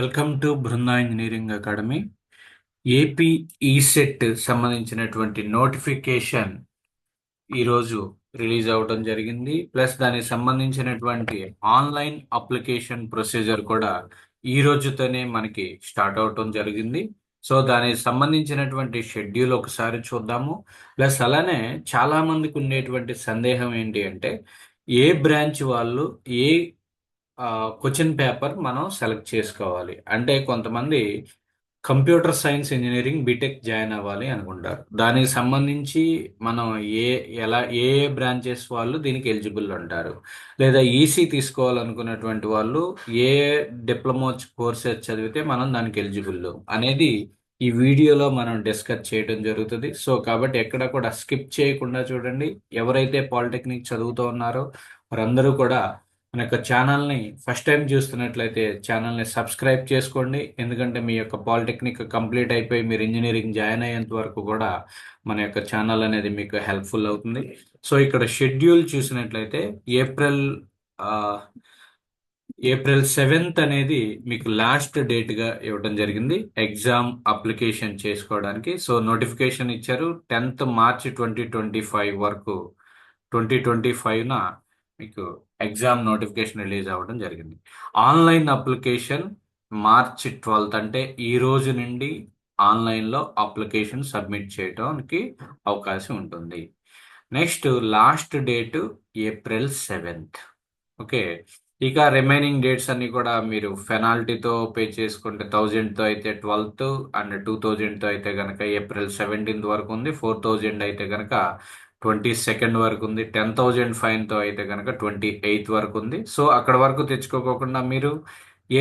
Welcome to Brinda engineering academy. AP ECET సంబంధించినటువంటి notification ఈరోజు release అవ్వడం జరిగింది. ప్లస్ దానికి సంబంధించినటువంటి ఆన్లైన్ అప్లికేషన్ ప్రొసీజర్ కూడా ఈ రోజుతోనే మనకి స్టార్ట్ అవటం జరిగింది. సో దానికి సంబంధించినటువంటి షెడ్యూల్ ఒకసారి చూద్దాము. ప్లస్ అలానే చాలా మందికి ఉండేటువంటి సందేహం ఏంటి అంటే ఏ బ్రాంచ్ వాళ్ళు ఏ క్వశ్చన్ పేపర్ మనం సెలెక్ట్ చేసుకోవాలి. అంటే కొంతమంది computer science engineering BTech join అవ్వాలి అనుకుంటారు. దానికి సంబంధించి మనం ఏ ఎలా ఏ ఏ బ్రాంచెస్ వాళ్ళు దీనికి ఎలిజిబుల్ ఉంటారు. లేదా ఈసీ తీసుకోవాలనుకున్నటువంటి వాళ్ళు ఏ డిప్లొమా కోర్సెస్ చదివితే మనం దానికి ఎలిజిబుల్ అనేది ఈ వీడియోలో మనం డిస్కస్ చేయడం జరుగుతుంది. సో కాబట్టి ఎక్కడ కూడా స్కిప్ చేయకుండా చూడండి. ఎవరైతే పాలిటెక్నిక్ చదువుతూ ఉన్నారో వారందరూ కూడా మన యొక్క ఛానల్ని ఫస్ట్ టైం చూస్తున్నట్లయితే ఛానల్ని సబ్స్క్రైబ్ చేసుకోండి. ఎందుకంటే మీ యొక్క పాలిటెక్నిక్ కంప్లీట్ అయిపోయి మీరు ఇంజనీరింగ్ జాయిన్ అయ్యేంత వరకు కూడా మన యొక్క ఛానల్ అనేది మీకు హెల్ప్ఫుల్ అవుతుంది. సో ఇక్కడ షెడ్యూల్ చూసినట్లయితే ఏప్రిల్ ఏప్రిల్ సెవెంత్ అనేది మీకు లాస్ట్ డేట్గా ఇవ్వడం జరిగింది. ఎగ్జామ్ అప్లికేషన్ చేసుకోవడానికి. సో నోటిఫికేషన్ ఇచ్చారు. Tenth March twenty twenty five వరకు ట్వంటీ ట్వంటీ ఫైవ్న మీకు ఎగ్జామ్ నోటిఫికేషన్ రిలీజ్ అవ్వడం జరిగింది. ఆన్లైన్ అప్లికేషన్ మార్చ్ ట్వెల్త్ అంటే ఈ రోజు నుండి ఆన్లైన్లో అప్లికేషన్ సబ్మిట్ చేయడానికి అవకాశం ఉంటుంది. Next last date April seventh okay ఇక రిమైనింగ్ డేట్స్ అన్ని కూడా మీరు ఫెనాల్టీతో పే చేసుకుంటే థౌజండ్తో అయితే ట్వెల్త్ అండ్ టూ థౌజండ్తో అయితే కనుక ఏప్రిల్ సెవెంటీన్త్ వరకు ఉంది. ఫోర్ థౌజండ్ అయితే కనుక ట్వంటీ సెకండ్ వరకు ఉంది టెన్ థౌజండ్ ఫైన్తో అయితే కనుక ట్వంటీ ఎయిత్ వరకు ఉంది సో అక్కడ వరకు తెచ్చుకోకుండా మీరు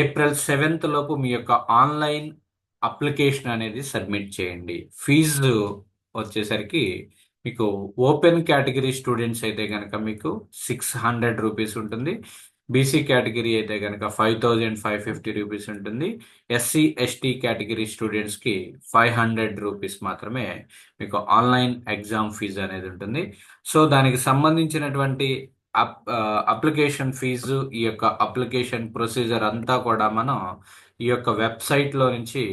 ఏప్రిల్ సెవెంత్ లోపు మీ యొక్క ఆన్లైన్ అప్లికేషన్ అనేది సబ్మిట్ చేయండి. ఫీజు వచ్చేసరికి మీకు ఓపెన్ కేటగిరీ స్టూడెంట్స్ అయితే కనుక మీకు సిక్స్ హండ్రెడ్ రూపీస్ ఉంటుంది. బీసీ కేటగిరీ అయితే కనుక five thousand five fifty rupees ఉంటుంది. ఎస్సీ ఎస్టీ కేటగిరీ స్టూడెంట్స్కి ఫైవ్ హండ్రెడ్ రూపీస్ మాత్రమే మీకు ఆన్లైన్ ఎగ్జామ్ ఫీజు అనేది ఉంటుంది. సో దానికి సంబంధించినటువంటి అప్ అప్లికేషన్ ఫీజు ఈ యొక్క అప్లికేషన్ ప్రొసీజర్ అంతా కూడా మనం ఈ యొక్క వెబ్సైట్లో నుంచి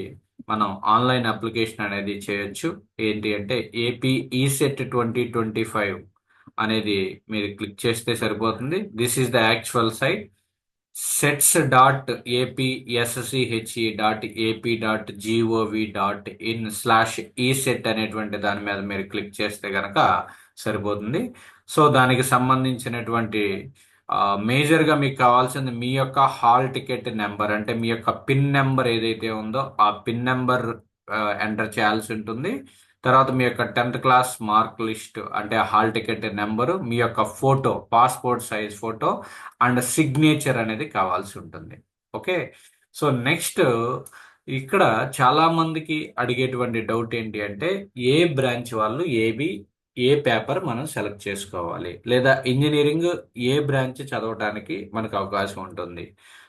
మనం ఆన్లైన్ అప్లికేషన్ అనేది చేయొచ్చు. ఏంటి అంటే AP ECET twenty twenty five అనేది మీరు క్లిక్ చేస్తే సరిపోతుంది. This is the actual site sets dot APSCHE dot AP dot GOV dot in slash E set అనేటువంటి దాని మీద మీరు క్లిక్ చేస్తే కనుక సరిపోతుంది. సో దానికి సంబంధించినటువంటి మేజర్గా మీకు కావాల్సింది మీ యొక్క హాల్ టికెట్ నెంబర్ అంటే మీ యొక్క పిన్ నెంబర్ ఏదైతే ఉందో ఆ పిన్ నెంబర్ ఎంటర్ చేయాల్సి ఉంటుంది. తర్వాత మీ యొక్క టెన్త్ క్లాస్ మార్క్ లిస్ట్ అంటే హాల్ టికెట్ నెంబరు మీ యొక్క photo passport size photo and signature అనేది కావాల్సి ఉంటుంది. ఓకే? సో నెక్స్ట్ ఇక్కడ చాలామందికి అడిగేటువంటి డౌట్ ఏంటి అంటే ఏ బ్రాంచ్ వాళ్ళు ఏబి ఏ పేపర్ మనం సెలెక్ట్ చేసుకోవాలి? లేదా ఇంజనీరింగ్ ఏ బ్రాంచ్ చదవడానికి మనకు అవకాశం ఉంటుంది?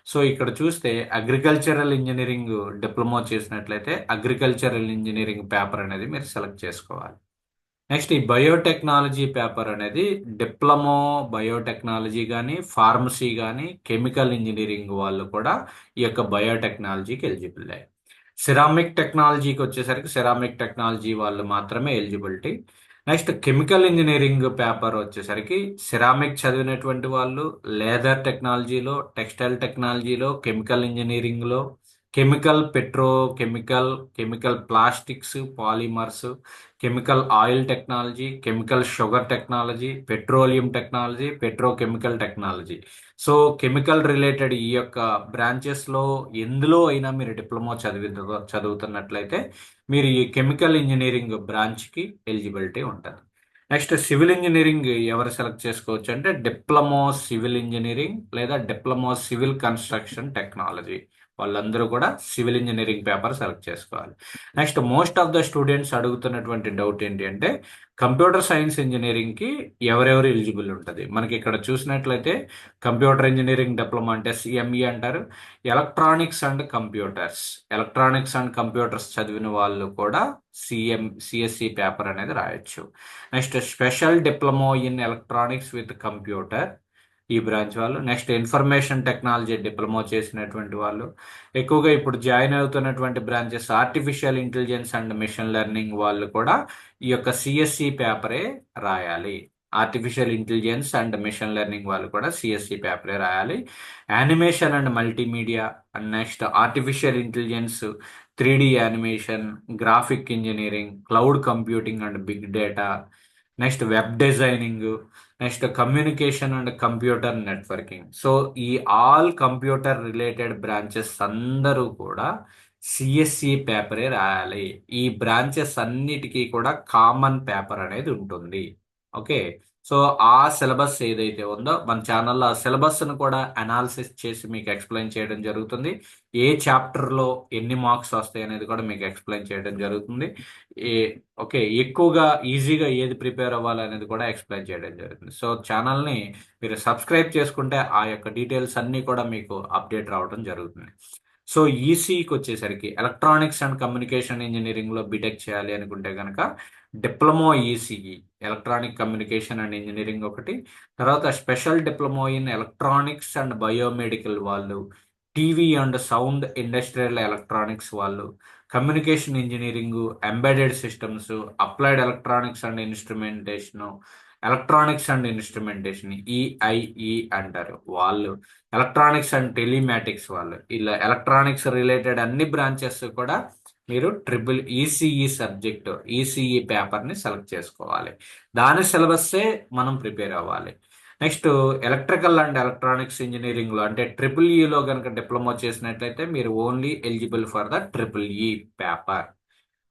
సో ఇక్కడ చూస్తే అగ్రికల్చరల్ ఇంజనీరింగ్ డిప్లొమా చేసినట్లయితే అగ్రికల్చరల్ ఇంజనీరింగ్ పేపర్ అనేది మీరు సెలెక్ట్ చేసుకోవాలి. నెక్స్ట్ ఈ బయోటెక్నాలజీ పేపర్ అనేది డిప్లొమో బయోటెక్నాలజీ కానీ ఫార్మసీ కానీ కెమికల్ ఇంజనీరింగ్ వాళ్ళు కూడా ఈ యొక్క బయోటెక్నాలజీకి ఎలిజిబుల్ సిరామిక్ టెక్నాలజీకి వచ్చేసరికి సిరామిక్ టెక్నాలజీ వాళ్ళు మాత్రమే eligibility. Next chemical engineering paper వచ్చేసరికి సిరామిక్ చదివినటువంటి వాళ్ళు లేదర్ టెక్నాలజీలో టెక్స్టైల్ టెక్నాలజీలో కెమికల్ ఇంజనీరింగ్లో chemical petrochemical chemical plastics polymers chemical oil technology chemical sugar technology petroleum technology petrochemical technology. So chemical related ఈ యొక్క బ్రాంచెస్లో ఎందులో అయినా మీరు డిప్లొమా చదివి చదువుతున్నట్లయితే మీరు ఈ కెమికల్ ఇంజనీరింగ్ బ్రాంచ్కి ఎలిజిబిలిటీ ఉంటుంది. నెక్స్ట్ సివిల్ ఇంజనీరింగ్ ఎవరు సెలెక్ట్ చేసుకోవచ్చు అంటే డిప్లొమా సివిల్ ఇంజనీరింగ్ లేదా డిప్లొమా సివిల్ కన్స్ట్రక్షన్ టెక్నాలజీ. వాళ్ళందరూ కూడా సివిల్ ఇంజనీరింగ్ పేపర్ సెలెక్ట్ చేసుకోవాలి. Next most of the students అడుగుతున్నటువంటి డౌట్ ఏంటి అంటే కంప్యూటర్ సైన్స్ ఇంజనీరింగ్కి ఎవరెవరు ఎలిజిబుల్ ఉంటుంది? మనకి ఇక్కడ చూసినట్లయితే కంప్యూటర్ ఇంజనీరింగ్ డిప్లొమా అంటే సిఎంఈ అంటారు electronics and computers. Electronics and computers చదివిన వాళ్ళు కూడా సిఎం సిఎస్సి పేపర్ అనేది రాయొచ్చు. Next special diploma in electronics with computer. ఈ బ్రాంచ్ వాళ్ళు. నెక్స్ట్ ఇన్ఫర్మేషన్ టెక్నాలజీ డిప్లొమా చేసినటువంటి వాళ్ళు. ఎక్కువగా ఇప్పుడు జాయిన్ అవుతున్నటువంటి branches artificial intelligence and machine learning వాళ్ళు కూడా ఈ యొక్క సిఎస్సి పేపరే రాయాలి. Artificial intelligence and machine learning వాళ్ళు కూడా సిఎస్సి పేపరే రాయాలి. Animation and multimedia and next artificial intelligence three D animation graphic engineering cloud computing and big data next web designing next communication and computer networking. So ఈ all computer related branches అందరూ కూడా CSC పేపరే రాయాలి. ఈ branches అన్నిటికీ కూడా common paper అనేది ఉంటుంది. ఓకే. సో ఆ సిలబస్ ఏదైతే ఉందో మన ఛానల్లో ఆ సిలబస్ను కూడా అనాలిసిస్ చేసి మీకు ఎక్స్ప్లెయిన్ చేయడం జరుగుతుంది. ఏ చాప్టర్లో ఎన్ని మార్క్స్ వస్తాయి అనేది కూడా మీకు ఎక్స్ప్లెయిన్ చేయడం జరుగుతుంది. ఏ ఓకే ఎక్కువగా ఈజీగా ఏది ప్రిపేర్ అవ్వాలి అనేది కూడా ఎక్స్ప్లెయిన్ చేయడం జరుగుతుంది. సో ఛానల్ని మీరు సబ్స్క్రైబ్ చేసుకుంటే ఆ యొక్క డీటెయిల్స్ అన్నీ కూడా మీకు అప్డేట్ రావడం జరుగుతుంది. సో ఈసీకి వచ్చేసరికి ఎలక్ట్రానిక్స్ అండ్ కమ్యూనికేషన్ ఇంజనీరింగ్లో బీటెక్ చేయాలి అనుకుంటే కనుక diploma ECE electronic communication and engineering ఒకటి. తర్వాత special diploma in electronics and biomedical వాళ్ళు TV and sound industrial electronics వాళ్ళు communication engineering embedded systems applied electronics and instrumentation electronics and instrumentation EIE అంటారు వాళ్ళు. ఎలక్ట్రానిక్స్ అండ్ టెలిమాటిక్స్ వాళ్ళు. ఇలా electronics related అన్ని branches కూడా మీరు ట్రిపుల్ ఈసీఈ సబ్జెక్టు ఈసీఈ పేపర్ని సెలెక్ట్ చేసుకోవాలి. దాని సిలబస్సే మనం ప్రిపేర్ అవ్వాలి. నెక్స్ట్ ఎలక్ట్రికల్ అండ్ ఎలక్ట్రానిక్స్ ఇంజనీరింగ్లో అంటే ట్రిపుల్ ఈలో కనుక డిప్లొమా చేసినట్లయితే మీరు only eligible for the triple E paper.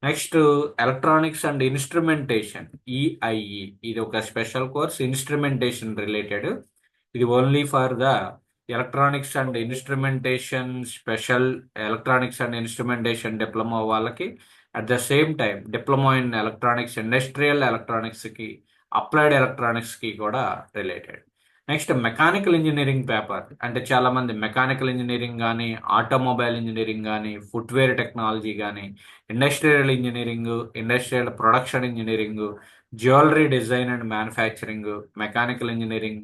Next electronics and instrumentation EIE ఇది ఒక స్పెషల్ కోర్స్ ఇన్స్ట్రుమెంటేషన్ రిలేటెడ్. ఇది only for the electronics and instrumentation special electronics and instrumentation diploma వాళ్ళకి. At the same time diploma in electronics industrial ఎలక్ట్రానిక్స్కి applied ఎలక్ట్రానిక్స్కి కూడా related next mechanical engineering paper అంటే చాలామంది mechanical engineering కానీ automobile engineering కానీ footwear technology కానీ industrial engineering industrial production engineering jewellery design and manufacturing mechanical engineering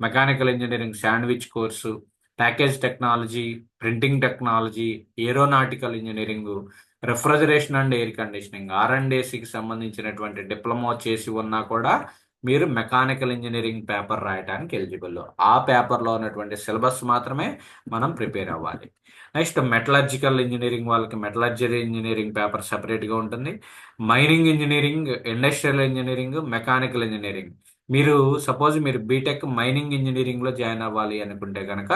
mechanical engineering sandwich course package technology printing technology aeronautical engineering refrigeration and air conditioning R and ఏసీకి సంబంధించినటువంటి diploma చేసి ఉన్నా కూడా మీరు mechanical engineering paper రాయడానికి eligible ఆ పేపర్లో ఉన్నటువంటి సిలబస్ మాత్రమే మనం ప్రిపేర్ అవ్వాలి. నెక్స్ట్ మెటలర్జికల్ ఇంజనీరింగ్ వాళ్ళకి మెటలర్జరీ ఇంజనీరింగ్ పేపర్ సపరేట్గా ఉంటుంది. Mining engineering industrial engineering mechanical engineering మీరు సపోజ్ మీరు బీటెక్ మైనింగ్ ఇంజనీరింగ్లో జాయిన్ అవ్వాలి అనుకుంటే కనుక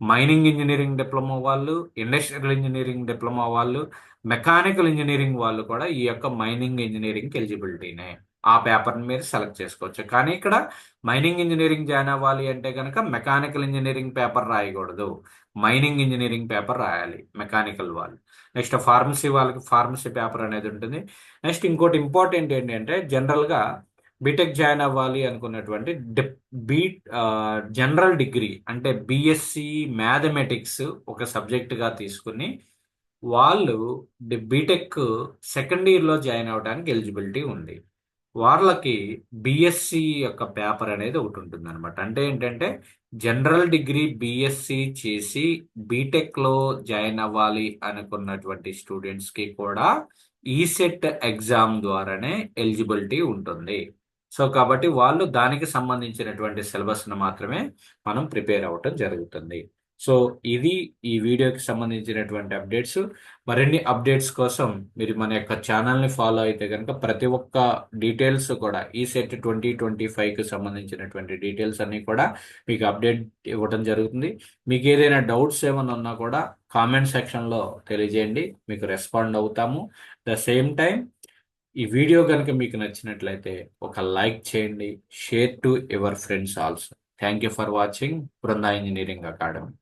మైనింగ్ ఇంజనీరింగ్ డిప్లొమా వాళ్ళు ఇండస్ట్రియల్ ఇంజనీరింగ్ డిప్లొమా వాళ్ళు మెకానికల్ ఇంజనీరింగ్ వాళ్ళు కూడా ఈ యొక్క మైనింగ్ ఇంజనీరింగ్ ఎలిజిబిలిటీనే ఆ పేపర్ని మీరు సెలెక్ట్ చేసుకోవచ్చు. కానీ ఇక్కడ మైనింగ్ ఇంజనీరింగ్ జాయిన్ అవ్వాలి అంటే కనుక మెకానికల్ ఇంజనీరింగ్ పేపర్ రాయకూడదు. మైనింగ్ ఇంజనీరింగ్ పేపర్ రాయాలి మెకానికల్ వాళ్ళు. నెక్స్ట్ ఫార్మసీ వాళ్ళకి ఫార్మసీ పేపర్ అనేది ఉంటుంది. నెక్స్ట్ ఇంకోటి ఇంపార్టెంట్ ఏంటంటే జనరల్గా బీటెక్ జాయిన్ అవ్వాలి అనుకున్నటువంటి బీ జనరల్ డిగ్రీ అంటే బిఎస్సి మ్యాథమెటిక్స్ ఒక సబ్జెక్టుగా తీసుకుని వాళ్ళు బీటెక్ సెకండ్ ఇయర్లో జాయిన్ అవ్వడానికి ఎలిజిబిలిటీ ఉంది. వాళ్ళకి బిఎస్సి యొక్క పేపర్ అనేది ఒకటి ఉంటుంది అనమాట అంటే ఏంటంటే జనరల్ డిగ్రీ బిఎస్సి చేసి బీటెక్లో జాయిన్ అవ్వాలి అనుకున్నటువంటి స్టూడెంట్స్కి కూడా ఈసెట్ ఎగ్జామ్ ద్వారానే ఎలిజిబిలిటీ ఉంటుంది. సో కాబట్టి వాళ్ళు దానికి సంబంధించినటువంటి సిలబస్ను మాత్రమే మనం ప్రిపేర్ అవ్వటం జరుగుతుంది. సో ఇది ఈ వీడియోకి సంబంధించినటువంటి అప్డేట్స్. మరిన్ని అప్డేట్స్ కోసం మీరు మన యొక్క ఛానల్ని ఫాలో అయితే కనుక ప్రతి ఒక్క డీటెయిల్స్ కూడా ఈ సెట్ ట్వంటీ ట్వంటీ ఫైవ్కి సంబంధించినటువంటి డీటెయిల్స్ అన్నీ కూడా మీకు అప్డేట్ ఇవ్వడం జరుగుతుంది. మీకు ఏదైనా డౌట్స్ ఏమైనా ఉన్నా కూడా కామెంట్ సెక్షన్లో తెలియజేయండి. మీకు రెస్పాండ్ అవుతాము. ద సేమ్ టైం ఈ వీడియో కనుక మీకు నచ్చినట్లయితే ఒక లైక్ చేయండి share to your friends also. Thank you for watching. Brinda engineering academy.